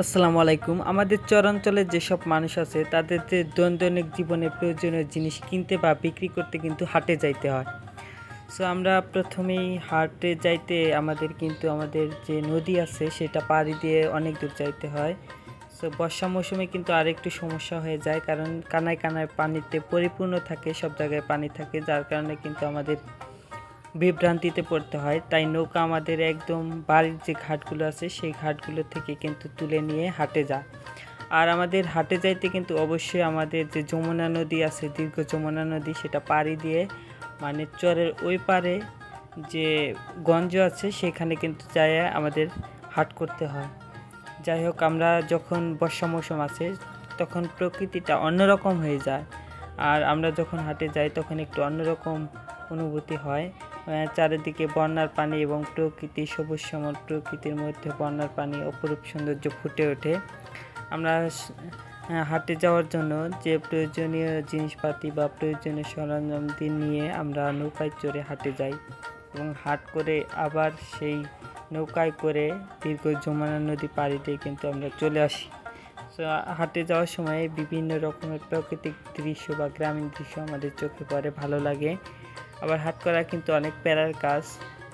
আসসালামু আলাইকুম। আমাদের চরাঞ্চলের যেসব মানুষ আছে, তাদের দৈনন্দিন জীবনে প্রয়োজনীয় জিনিস কিনতে বা বিক্রি করতে কিন্তু হাটে যাইতে হয়। সো আমরা প্রথমেই হাটে যাইতে আমাদের কিন্তু আমাদের যে নদী আছে, সেটা পাড়ি দিয়ে অনেক দূর যাইতে হয়। সো বর্ষা মৌসুমে কিন্তু আরেকটু সমস্যা হয়ে যায়, কারণ কানায় কানায় পানিতে পরিপূর্ণ থাকে, সব জায়গায় পানি থাকে, যার কারণে কিন্তু আমাদের বিভ্রান্তিতে পড়তে হয়। তাই নৌকা আমাদের একদম বাড়ির যে ঘাটগুলো আছে, সেই ঘাটগুলো থেকে কিন্তু তুলে নিয়ে হাটে যায় আর আমাদের হাটে যাইতে কিন্তু অবশ্যই আমাদের যে যমুনা নদী আছে, দীর্ঘ যমুনা নদী, সেটা পাড়ি দিয়ে মানে চরের ওই পারে যে গঞ্জ আছে, সেখানে কিন্তু যায় আমাদের হাট করতে হয়। যাই হোক, আমরা যখন বর্ষা মৌসুম আছে, তখন প্রকৃতিটা অন্যরকম হয়ে যায়। আর আমরা যখন হাটে যাই, তখন একটু অন্যরকম অনুভূতি হয়। চারিদিকে বন্যার পানি এবং প্রকৃতি সবুজ শ্যামল প্রকৃতির মধ্যে বন্যার পানি অপরূপ সৌন্দর্য ফুটে ওঠে। আমরা হাটে যাওয়ার জন্য যে প্রয়োজনীয় জিনিসপাতি বা প্রয়োজনীয় সরঞ্জাম দিয়ে নিয়ে আমরা নৌকায় চড়ে হাটে যাই এবং হাট করে আবার সেই নৌকায় করে দীর্ঘ যমুনা নদী পাড়ি দিয়ে কিন্তু আমরা চলে আসি। হাটে যাওয়ার সময় বিভিন্ন রকমের প্রাকৃতিক দৃশ্য বা গ্রামীণ দৃশ্য আমাদের চোখে পড়ে, ভালো লাগে। আবার হাত করা কিন্তু অনেক প্যারার কাজ।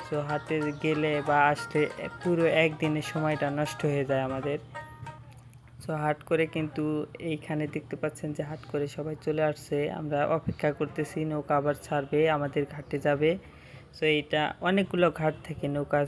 সো হাতে গেলে বা আসলে পুরো একদিনের সময়টা নষ্ট হয়ে যায় আমাদের। সো হাট করে কিন্তু এইখানে দেখতে পাচ্ছেন যে হাট করে সবাই চলে আসছে। আমরা অপেক্ষা করতেছি, নৌকা আবার ছাড়বে, আমাদের ঘাটে যাবে। সো এইটা অনেকগুলো ঘাট থেকে নৌকা